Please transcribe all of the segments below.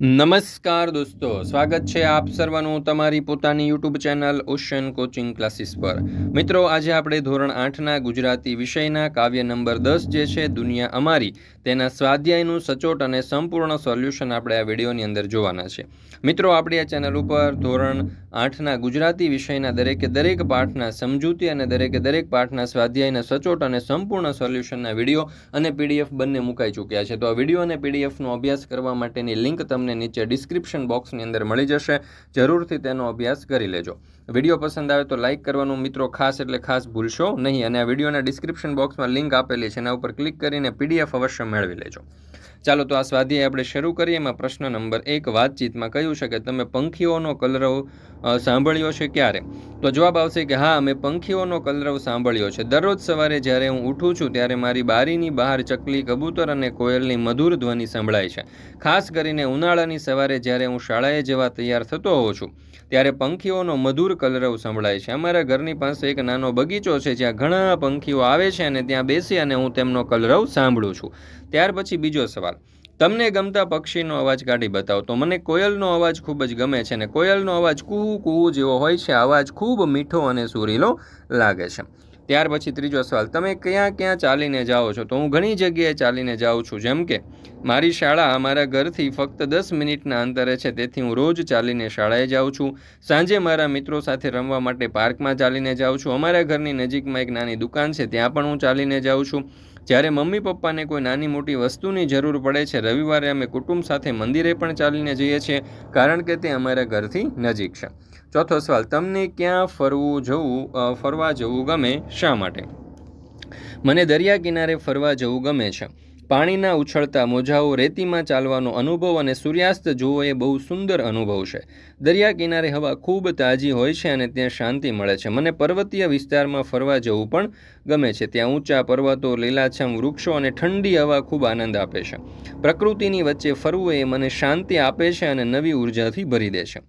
નમસ્કાર દોસ્તો, સ્વાગત છે આપ સર્વનું તમારી પોતાની YouTube channel ocean coaching classes પર. મિત્રો, આજે આપણે ધોરણ આઠના ગુજરાતી વિષયના કાવ્ય નંબર દસ જે છે, દુનિયા અમારી તેના સ્વાધ્યાયનું સચોટ અને સંપૂર્ણ સોલ્યુશન આપણે આ વિડીયોની અંદર જોવાના છે. મિત્રો, આપણી આ ચેનલ ઉપર ધોરણ આઠના ગુજરાતી વિષયના દરેકે દરેક પાઠના સમજૂતી અને દરેકે દરેક પાઠના સ્વાધ્યાયના સચોટ અને સંપૂર્ણ સોલ્યુશનના વીડિયો અને પીડીએફ બંને મુકાઈ ચૂક્યા છે. તો આ વીડિયો અને પીડીએફનો અભ્યાસ કરવા માટેની લિંક તમને નીચે ડિસ્ક્રિપ્શન બોક્સની અંદર મળી જશે. જરૂરથી તેનો અભ્યાસ કરી લેજો. વીડિયો પસંદ આવે તો લાઇક કરવાનું મિત્રો ખાસ એટલે ખાસ ભૂલશો નહીં. અને આ વિડીયોના ડિસ્ક્રિપ્શન બોક્સમાં લિંક આપેલી છે એના ઉપર ક્લિક કરીને પીડીએફ અવશ્ય મેળવી લેજો. ચાલો તો આ સ્વાધ્યાય આપણે શરૂ કરીએ. એમાં પ્રશ્ન નંબર એક, વાતચીતમાં કહ્યું છે કે તમે પંખીઓનો કલરવ સાંભળ્યો છે ક્યારે? તો જવાબ આવશે કે હા મેં પંખીઓનો કલરવ સાંભળ્યો છે. દરરોજ સવારે જ્યારે હું ઉઠું છું, ત્યારે મારી બારીની બહાર ચકલી, કબૂતર અને કોયલની મધુર ધ્વનિ સંભળાય છે. ખાસ કરીને ઉનાળાની સવારે જ્યારે હું શાળાએ જવા તૈયાર થતો હોઉં છું, ત્યારે પંખીઓનો મધુર કલરવ સંભળાય છે. અમારા ઘરની પાસે એક નાનો બગીચો છે, જ્યાં ઘણા પંખીઓ આવે છે અને ત્યાં બેસી અને હું તેમનો કલરવ સાંભળું છું. ત્યાર પછી બીજો સવાલ. તમને ગમતા પક્ષીનો અવાજ કાઢી બતાવો. તો મને કોયલનો અવાજ ખૂબ જ ગમે છે અને કોયલનો અવાજ કૂ કૂ જેવો હોય છે. અવાજ ખૂબ મીઠો અને સુરીલો લાગે છે. ત્યાર પછી ત્રીજો સવાલ. તમે ક્યાં ક્યાં ચાલીને જાઓ છો? તો હું ઘણી જગ્યાએ ચાલીને જાઉં છું. જેમ કે, મારી શાળા અમારા ઘરથી ફક્ત દસ મિનિટના અંતરે છે. તેથી હું રોજ ચાલીને શાળાએ જાઉં છું. સાંજે મારા મિત્રો સાથે રમવા માટે પાર્કમાં ચાલીને જાઉં છું. અમારા ઘરની નજીકમાં એક નાની દુકાન છે. ત્યાં પણ હું ચાલીને જાઉં છું. જ્યારે મમ્મી પપ્પાને કોઈ નાની મોટી વસ્તુની જરૂર પડે છે, રવિવારે અમે કુટુંબ સાથે મંદિરે પણ ચાલીને જઈએ છીએ, કારણ કે તે અમારા ઘરથી નજીક છે. ચોથો સવાલ, તમને ક્યાં ફરવું જવું ફરવા જવું ગમે, શા માટે? મને દરિયા કિનારે ફરવા જવું ગમે છે. પાણીના ઉછળતા મોજાઓ રેતીમાં ચાલવાનો અનુભવ અને સૂર્યાસ્ત જોવો એ બહુ સુંદર અનુભવ છે. દરિયા કિનારે હવા ખૂબ તાજી હોય છે અને ત્યાં શાંતિ મળે છે. મને પર્વતીય વિસ્તારમાં ફરવા જવું પણ ગમે છે. ત્યાં ઊંચા પર્વતો, લીલાછમ વૃક્ષો અને ઠંડી હવા ખૂબ આનંદ આપે છે. પ્રકૃતિની વચ્ચે ફરવું એ મને શાંતિ આપે છે અને નવી ઉર્જાથી ભરી દે છે.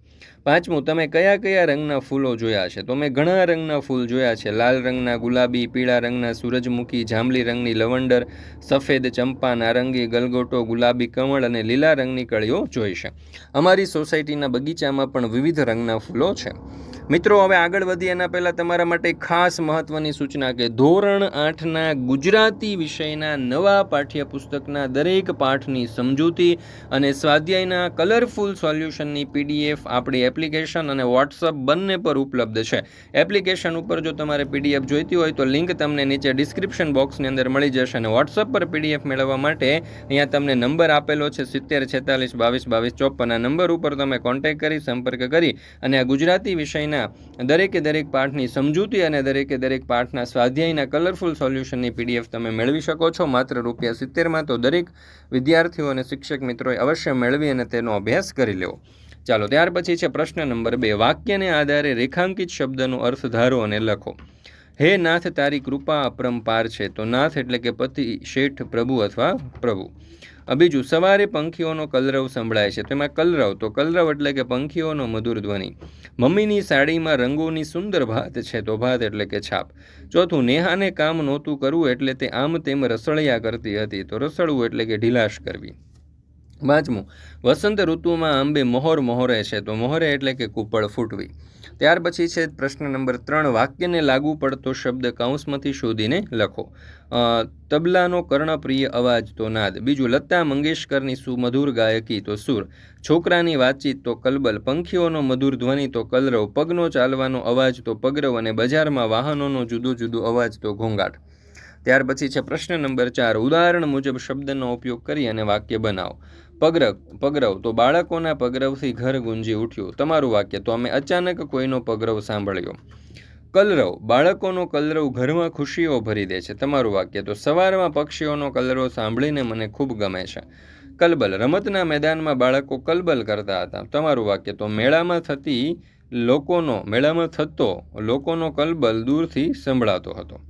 પાંચમું, તમે કયા કયા રંગના ફૂલો જોયા છે? તો મેં ઘણા રંગના ફૂલ જોયા છે. લાલ રંગના ગુલાબી, પીળા રંગના સૂરજમુખી, જાંબલી રંગની લવંડર, સફેદ ચંપા, નારંગી, ગલગોટો, ગુલાબી કમળ અને લીલા રંગની કળીઓ જોઈ છે. અમારી સોસાયટીના બગીચામાં પણ વિવિધ રંગના ફૂલો છે. મિત્રો, હવે આગળ વધીએ એના પહેલાં તમારા માટે ખાસ મહત્ત્વની સૂચના કે ધોરણ આઠના ગુજરાતી વિષયના નવા પાઠ્યપુસ્તકના દરેક પાઠની સમજૂતી અને સ્વાધ્યાયના કલરફુલ સોલ્યુશનની પીડીએફ આપણી એપ્લિકેશન અને વોટ્સઅપ બંને પર ઉપલબ્ધ છે. એપ્લિકેશન ઉપર જો તમારે પીડીએફ જોઈતી હોય તો લિંક તમને નીચે ડિસ્ક્રિપ્શન બોક્સની અંદર મળી જશે અને વોટ્સઅપ પર પીડીએફ મેળવવા માટે અહીંયા તમને નંબર આપેલો છે સિત્તેર, છેતાલીસ, બાવીસ બાવીસ, ચોપન. આ નંબર ઉપર તમે કોન્ટેક્ટ કરી, સંપર્ક કરી અને આ ગુજરાતી વિષયના દરેકે દરેક પાઠની સમજૂતી અને દરેકે દરેક પાઠના સ્વાધ્યાયના કલરફુલ સોલ્યુશનની પીડીએફ તમે મેળવી શકો છો. માત્ર રૂપિયા સિત્તેરમાં તો દરેક વિદ્યાર્થીઓ અને શિક્ષક મિત્રોએ અવશ્ય મેળવી અને તેનો અભ્યાસ કરી લેવો ચાલો, ત્યાર પછી છે પ્રશ્ન નંબર બે. વાક્યને આધારે રેખાંકિત શબ્દનો અર્થ ધારો અને લખો. હે નાથ, તારી કૃપા અપરંપાર છે. તો નાથ એટલે કે પતિ, શેઠ, પ્રભુ અથવા પ્રભુ. બીજું, સવારે પંખીઓનો કલરવ સંભળાય છે. તેમાં કલરવ, તો કલરવ એટલે કે પંખીઓનો મધુર ધ્વનિ. મમ્મીની સાડીમાં રંગોની સુંદર ભાત છે, તો ભાત એટલે કે છાપ. ચોથું, નેહાને કામ નહોતું કરવું એટલે તે આમ તેમ રસળિયા કરતી હતી, તો રસળવું એટલે કે ઢીલાશ કરવી. પાંચમું, વસંત ઋતુમાં આંબે મોહર મોહરે છે, તો મોહરે એટલે કે કૂપળ ફૂટવી. ત્યાર પછી છે પ્રશ્ન નંબર ત્રણ, વાક્યને લાગુ પડતો શબ્દ કૌંસમાંથી શોધીને લખો. તબલાનો કર્ણપ્રિય અવાજ તો નાદ, બીજું લતા મંગેશકરની સુમધુર ગાયકી તો સુર, છોકરાની વાતચીત તો કલબલ, પંખીઓનો મધુર ધ્વનિ તો કલરવ, પગનો ચાલવાનો અવાજ તો પગરવ અને બજારમાં વાહનોનો જુદો જુદો અવાજ તો ઘોંઘાટ. ત્યાર પછી છે પ્રશ્ન નંબર ચાર, ઉદાહરણ મુજબ શબ્દનો ઉપયોગ કરી અને વાક્ય બનાવો. પગરવ પગરવ. તો બાળકોના પગરવથી ઘર ગુંજી ઉઠ્યું. તમારું વાક્ય, તો અમે અચાનક કોઈનો પગરવ સાંભળ્યો. કલરવ. બાળકોનો કલરવ ઘરમાં ખુશીઓ ભરી દે છે. તમારું વાક્ય, તો સવારમાં પક્ષીઓનો કલરવ સાંભળીને મને ખૂબ ગમે છે. કલબલ. રમતના મેદાનમાં બાળકો કલબલ કરતા હતા. તમારું વાક્ય, તો મેળામાં થતી લોકોનો, મેળામાં થતો લોકોનો કલબલ દૂરથી સંભળાતો હતો.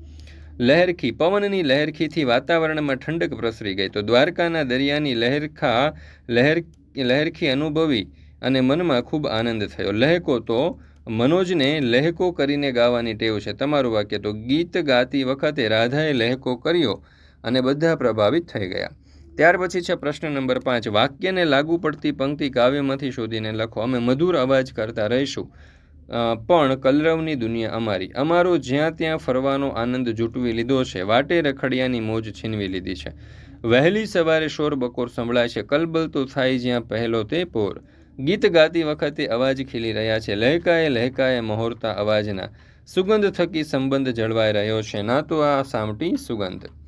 લહેરખી, પવનની લહેરખીથી વાતાવરણમાં ઠંડક પ્રસરી ગઈ. તો દ્વારકાના દરિયાની લહેરખા, લહેર, લહેરખી અનુભવી અને મનમાં ખૂબ આનંદ થયો. લહેકો તો મનોજને લહેકો કરીને ગાવાની ટેવ છે. તમારું વાક્ય તો, ગીત ગાતી વખતે રાધાએ લહેકો કર્યો અને બધા પ્રભાવિત થઈ ગયા. ત્યાર પછી છે પ્રશ્ન નંબર પાંચ. વાક્યને લાગુ પડતી પંક્તિ કાવ્યમાંથી શોધીને લખો. અમે મધુર અવાજ કરતા રહીશું. પણ કલરવની દુનિયા અમારી. અમારો જ્યાં ત્યાં ફરવાનો આનંદ જૂટવી લીધો છે, વાટે રખડિયાની મોજ છીનવી લીધી છે. વહેલી સવારે શોર બકોર સંભળાય છે, કલબલ તો થાય જ્યાં પહેલો તે પોર. ગીત ગાતી વખતે અવાજ ખીલી રહ્યા છે, લહેકાએ લહેકાએ મહોરતા અવાજના. સુગંધ થકી સંબંધ જળવાઈ રહ્યો છે, ના તો આ સામટી સુગંધ.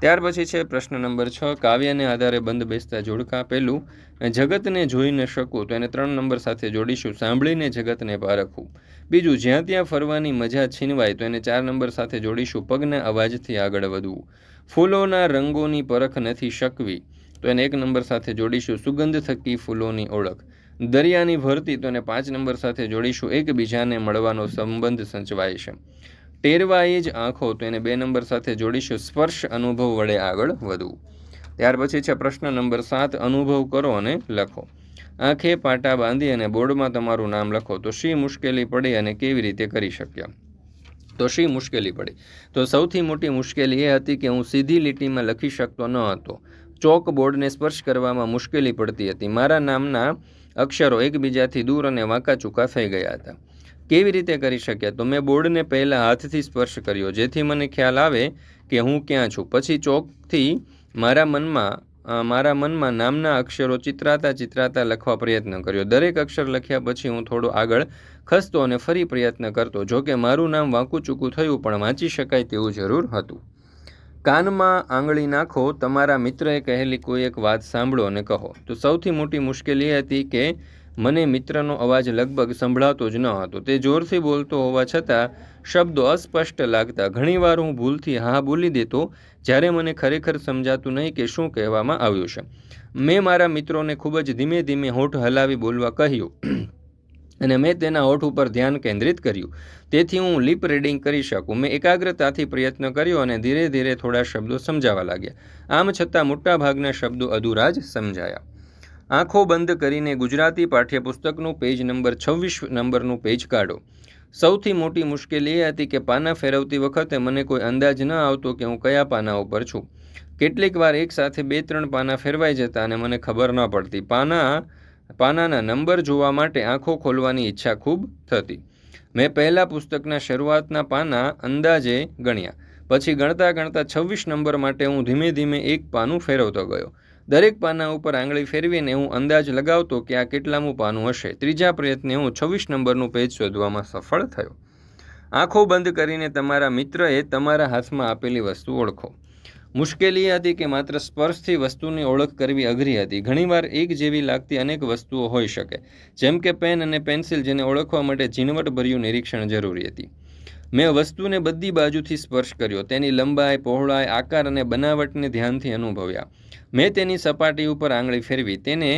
ત્યાર પછી છે પ્રશ્ન નંબર છ, કાવ્યને આધારે બંધ બેસતા જોડકા પહેલું જગતને જોઈ ન શકું તો એને ત્રણ નંબર સાથે જોડીશું, સાંભળીને જગતને પારખવું બીજું, જ્યાં ત્યાં ફરવાની મજા છીનવાય તો એને ચાર નંબર સાથે જોડીશું, પગના અવાજથી આગળ વધવું. ફૂલોના રંગોની પરખ નથી શકવી તો એને એક નંબર સાથે જોડીશું, સુગંધ થકી ફૂલોની ઓળખ. દરિયાની ભરતી તો એને પાંચ નંબર સાથે જોડીશું, એકબીજાને મળવાનો સંબંધ સંચવાય છે. ટેરવાઈ જ આંખો તો એને બે નંબર સાથે જોડીશું. સ્પર્શ અનુભવ વડે આગળ વધવું. ત્યાર પછી છે પ્રશ્ન નંબર સાત, અનુભવ કરો અને લખો. આંખે પાટા બાંધી અને બોર્ડમાં તમારું નામ લખો તો શી મુશ્કેલી પડી અને કેવી રીતે કરી શક્યા? તો શી મુશ્કેલી પડી? તો સૌથી મોટી મુશ્કેલી એ હતી કે હું સીધી લીટીમાં લખી શકતો ન હતો. ચોક બોર્ડને સ્પર્શ કરવામાં મુશ્કેલી પડતી હતી. મારા નામના અક્ષરો એકબીજાથી દૂર અને વાંકા ચૂકા થઈ ગયા હતા. કેવી રીતે કરી શક્યા તો મેં બોર્ડને પહેલાં હાથથી સ્પર્શ કર્યો, જેથી મને ખ્યાલ આવે કે હું ક્યાં છું. પછી ચોકથી મારા મનમાં મારા મનમાં નામના અક્ષરો ચિત્રાતા ચિત્રાતા લખવા પ્રયત્ન કર્યો. દરેક અક્ષર લખ્યા પછી હું થોડો આગળ ખસતો અને ફરી પ્રયત્ન કરતો, જોકે મારું નામ વાંકું ચૂકું થયું, પણ વાંચી શકાય તેવું જરૂર હતું. કાનમાં આંગળી નાખો, તમારા મિત્રએ કહેલી કોઈ એક વાત સાંભળો અને કહો. તો સૌથી મોટી મુશ્કેલી હતી કે મને મિત્રનો અવાજ લગભગ સંભળાતો જ ન હતો. તે જોરથી બોલતો હોવા છતાં શબ્દો અસ્પષ્ટ લાગતા ઘણીવાર હું ભૂલથી હા બોલી દેતો, જ્યારે મને ખરેખર સમજાતું નહીં કે શું કહેવામાં આવ્યું છે. મેં મારા મિત્રોને ખૂબ જ ધીમે ધીમે હોઠ હલાવી બોલવા કહ્યું અને મેં તેના હોઠ ઉપર ધ્યાન કેન્દ્રિત કર્યું. તેથી હું લિપ રીડિંગ કરી શકું. મેં એકાગ્રતાથી પ્રયત્ન કર્યો અને ધીરે ધીરે થોડા શબ્દો સમજાવા લાગ્યા. આમ છતાં મોટાભાગના શબ્દો અધૂરા જ સમજાયા. આંખો બંધ કરીને ગુજરાતી પાઠ્યપુસ્તકનું પેજ નંબર છવ્વીસ નંબરનું પેજ કાઢો. સૌથી મોટી મુશ્કેલી એ હતી કે પાના ફેરવતી વખતે મને કોઈ અંદાજ ન આવતો કે હું કયા પાના ઉપર છું. કેટલીક વાર એકસાથે બે ત્રણ પાના ફેરવાઈ જતા અને મને ખબર ન પડતી. પાના, પાનાના નંબર જોવા માટે આંખો ખોલવાની ઈચ્છા ખૂબ થતી. મેં પહેલાં પુસ્તકના શરૂઆતના પાના અંદાજે ગણ્યા. પછી ગણતા ગણતા છવ્વીસ નંબર માટે હું ધીમે ધીમે એક પાનું ફેરવતો ગયો. દરેક પાના ઉપર આંગળી ફેરવીને હું અંદાજ લગાવતો કે આ કેટલામું પાનું હશે. ત્રીજા પ્રયત્ને હું છવ્વીસ નંબરનું પેજ શોધવામાં સફળ થયો. આંખો બંધ કરીને તમારા મિત્રએ તમારા હાથમાં આપેલી વસ્તુ ઓળખો. મુશ્કેલી હતી કે માત્ર સ્પર્શથી વસ્તુની ઓળખ કરવી અઘરી હતી. ઘણીવાર એક જેવી લાગતી અનેક વસ્તુઓ હોઈ શકે. જેમ કે પેન અને પેન્સિલ જેને ઓળખવા માટે ઝીણવટભર્યું નિરીક્ષણ જરૂરી હતી. મેં વસ્તુને બધી બાજુથી સ્પર્શ કર્યો. તેની લંબાઈ, પહોળાઈ, આકાર અને બનાવટને ધ્યાનથી અનુભવ્યા. મેં તેની સપાટી ઉપર આંગળી ફેરવી. તેને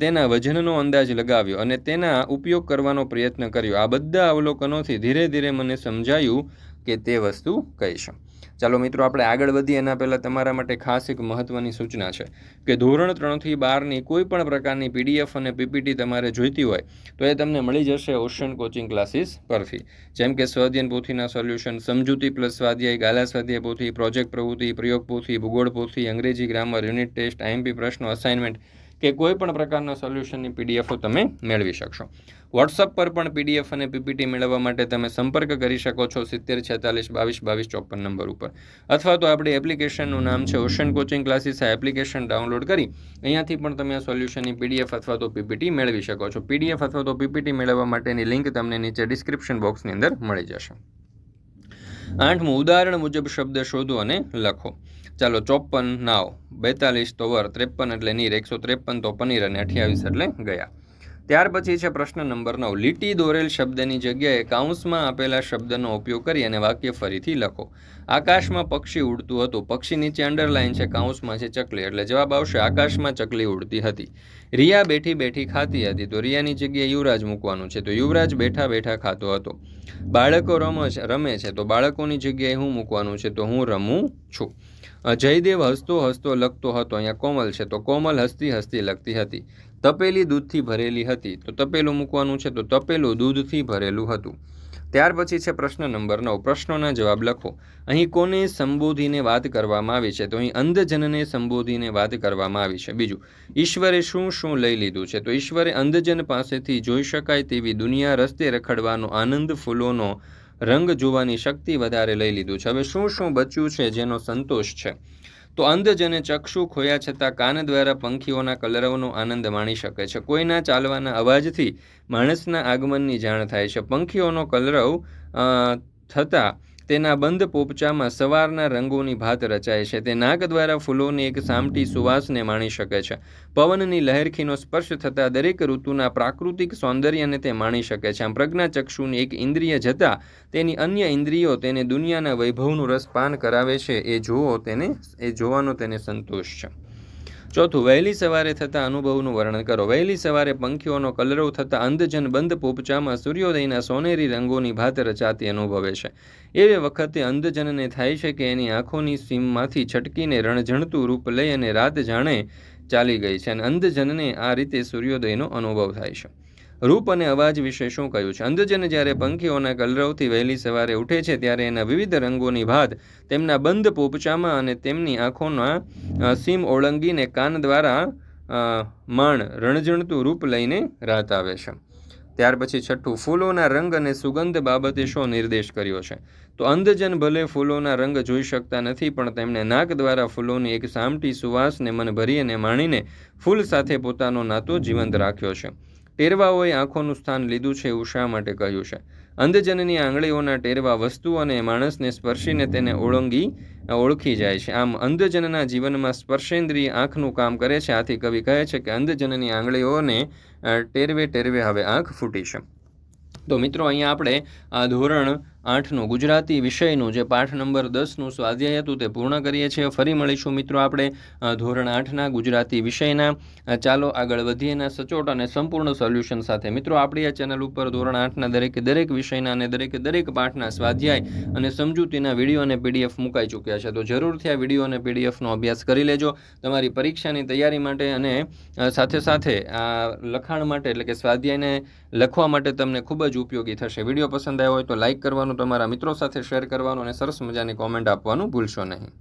તેના વજનનો અંદાજ લગાવ્યો અને તેના ઉપયોગ કરવાનો પ્રયત્ન કર્યો. આ બધા અવલોકનોથી ધીરે ધીરે મને સમજાયું કે તે વસ્તુ કઈ છે. ચાલો મિત્રો, આપણે આગળ વધીએ એના પહેલાં તમારા માટે ખાસ એક મહત્ત્વની સૂચના છે કે ધોરણ ત્રણથી બારની કોઈ પણ પ્રકારની પીડીએફ અને પીપીટી તમારે જોઈતી હોય, તો એ તમને મળી જશે ઓશન કોચિંગ ક્લાસીસ પરથી. જેમ કે સ્વાધ્યન પોથીના સોલ્યુશન, સમજૂતી પ્લસ સ્વાધ્યાય, ગાલા સ્વાધ્યાય પોથી, પ્રોજેક્ટ પ્રવૃત્તિ, પ્રયોગ પોથી, ભૂગોળ પોથી, અંગ્રેજી ગ્રામર, યુનિટ ટેસ્ટ, આઈએમપી પ્રશ્નો, અસાઇનમેન્ટ કે કોઈ પણ પ્રકારના સોલ્યુશનની પીડીએફો તમે મેળવી શકશો. વોટ્સઅપ પર પણ પીડીએફ અને પીપીટી મેળવવા માટે તમે સંપર્ક કરી શકો છો સિત્તેર, છેતાલીસ, બાવીસ બાવીસ, ચોપન નંબર ઉપર. અથવા તો આપણી એપ્લિકેશનનું નામ છે ઓશન કોચિંગ ક્લાસીસ આ એપ્લિકેશન ડાઉનલોડ કરી અહીંયાથી પણ તમે આ સોલ્યુશનની પીડીએફ અથવા તો પીપીટી મેળવી શકો છો. પીડીએફ અથવા તો પીપીટી મેળવવા માટેની લિંક તમને નીચે ડિસ્ક્રિપ્શન બોક્સની અંદર મળી જશે. આઠમું, ઉદાહરણ મુજબ શબ્દ શોધો અને લખો. ચાલો ચોપન નાવ. બેતાલીસ તો વર, ત્રેપન એટલે નીર. એકસો ત્રેપન તો પનીર અને અઠ્યાવીસ એટલે ગયા. ત્યાર પછી છે પ્રશ્ન નંબર નવ. લીટી દોરેલ શબ્દની જગ્યાએ કાઉન્સમાં આપેલા શબ્દનો ઉપયોગ કરી અને વાક્ય ફરીથી લખો. આકાશમાં પક્ષી ઉડતું હતું. પક્ષી નીચે અંડરલાઈન છે. કાઉન્સમાં છે ચકલી. એટલે જવાબ આવશે, આકાશમાં ચકલી ઉડતી હતી. રિયા બેઠી બેઠી ખાતી હતી. તો રિયાની જગ્યાએ યુવરાજ મૂકવાનું છે. તો યુવરાજ બેઠા બેઠા ખાતો હતો. બાળકો રમે છે. તો બાળકોની જગ્યાએ હું મૂકવાનું છે? તો હું રમું છું. જયદેવ હસતો હસતો લખતો હતો. અહીંયા કોમલ છે. તો કોમલ હસતી હસતી લખતી હતી. તપેલી દૂધથી ભરેલી હતી. તો તપેલું મૂકવાનું છે. તો તપેલું દૂધથી ભરેલું હતું. ત્યાર પછી છે પ્રશ્ન નંબર નવ. પ્રશ્નોના જવાબ લખો. અહીં કોને સંબોધીને વાત કરવામાં આવી છે? તો અહીં અંધજનને સંબોધીને વાત કરવામાં આવી છે. બીજું, ઈશ્વરે શું શું લઈ લીધું છે? તો ઈશ્વરે અંધજન પાસેથી જોઈ શકાય તેવી દુનિયા રસ્તે રખડવાનો આનંદ ફૂલોનો રંગ જોવાની શક્તિ વધારે લઈ લીધું છે. હવે શું શું બચ્યું છે જેનો સંતોષ છે? તો અંધજને ચક્ષુ ખોયા છતાં કાન દ્વારા પંખીઓના કલરવનો આનંદ માણી શકે છે. કોઈના ચાલવાના અવાજથી માણસના આગમનની જાણ થાય છે. પંખીઓનો કલરવ થતાં તેના બંધ પોપચામાં સવારના રંગોની ભાત રચાય છે. તે નાક દ્વારા ફૂલોની એક સામટી સુવાસને માણી શકે છે. પવનની લહેરખીનો સ્પર્શ થતાં દરેક ઋતુના પ્રાકૃતિક સૌંદર્યને તે માણી શકે છે. આમ પ્રજ્ઞાચક્ષુની એક ઇન્દ્રિય જતાં તેની અન્ય ઇન્દ્રિયો તેને દુનિયાના વૈભવનું રસપાન કરાવે છે. એ જોવો તેને, એ જોવાનો તેને સંતોષ છે. ચોથું, વહેલી સવારે થતા અનુભવનું વર્ણન કરો. વહેલી સવારે પંખીઓનો કલરવ થતાં અંધજન બંધ પોપચામાં સૂર્યોદયના સોનેરી રંગોની ભાત રચાતી અનુભવે છે. એવી વખતે અંધજનને થાય છે કે એની આંખોની સીમમાંથી છટકીને રણઝણતું રૂપ લઈ અને રાત જાણે ચાલી ગઈ છે અને અંધજનને આ રીતે સૂર્યોદયનો અનુભવ થાય છે. રૂપ અને અવાજ વિશે શું કહ્યું છે? અંધજન જ્યારે પંખીઓના કલરવથી વહેલી સવારે ઉઠે છે, ત્યારે એના વિવિધ રંગોની ભાત, તેમના બંધ પોપચામાં અને તેમની આંખોના સીમ ઓળંગીને કાન દ્વારા માણ રણઝણતું રૂપ લઈને રાત આવે છે. ત્યાર પછી છઠ્ઠું, ફૂલોના રંગ અને સુગંધ બાબતે શો નિર્દેશ કર્યો છે? તો અંધજન ભલે ફૂલોના રંગ જોઈ શકતા નથી, પણ તેમણે નાક દ્વારા ફૂલોની એક સામટી સુવાસને મન ભરી અને માણીને ફૂલ સાથે પોતાનો નાતો જીવંત રાખ્યો છે. ટેરવાઓએ આંખોનું સ્થાન લીધું છે એવું શા માટે કહ્યું છે? અંધજનની આંગળીઓના ટેરવા વસ્તુ અને માણસને સ્પર્શીને તેને ઓળંગી ઓળખી જાય છે. આમ અંધજનના જીવનમાં સ્પર્શેન્દ્રિય આંખનું કામ કરે છે. આથી કવિ કહે છે કે અંધજનની આંગળીઓને ટેરવે ટેરવે હવે આંખ ફૂટી છે. તો મિત્રો, અહીંયા આપણે આ ધોરણ આઠનું ગુજરાતી વિષયનું જે પાઠ નંબર દસનું સ્વાધ્યાય હતું તે પૂર્ણ કરીએ છીએ. ફરી મળીશું મિત્રો આપણે ધોરણ આઠના ગુજરાતી વિષયના. ચાલો આગળ વધીએ એના સચોટ અને સંપૂર્ણ સોલ્યુશન સાથે. મિત્રો, આપણી આ ચેનલ ઉપર ધોરણ આઠના દરેકે દરેક વિષયના અને દરેકે દરેક પાઠના સ્વાધ્યાય અને સમજૂતીના વીડિયો અને પીડીએફ મુકાઈ ચૂક્યા છે. તો જરૂરથી આ વીડિયો અને પીડીએફનો અભ્યાસ કરી લેજો. તમારી પરીક્ષાની તૈયારી માટે અને સાથે સાથે આ લખાણ માટે એટલે કે સ્વાધ્યાયને લખવા માટે તમને ખૂબ જ ઉપયોગી થશે. વીડિયો પસંદ આવ્યો હોય તો લાઇક કરવાનું તમારા મિત્રો સાથે શેર કરવાનું અને સરસ મજાની કોમેન્ટ આપવાનું ભૂલશો નહીં.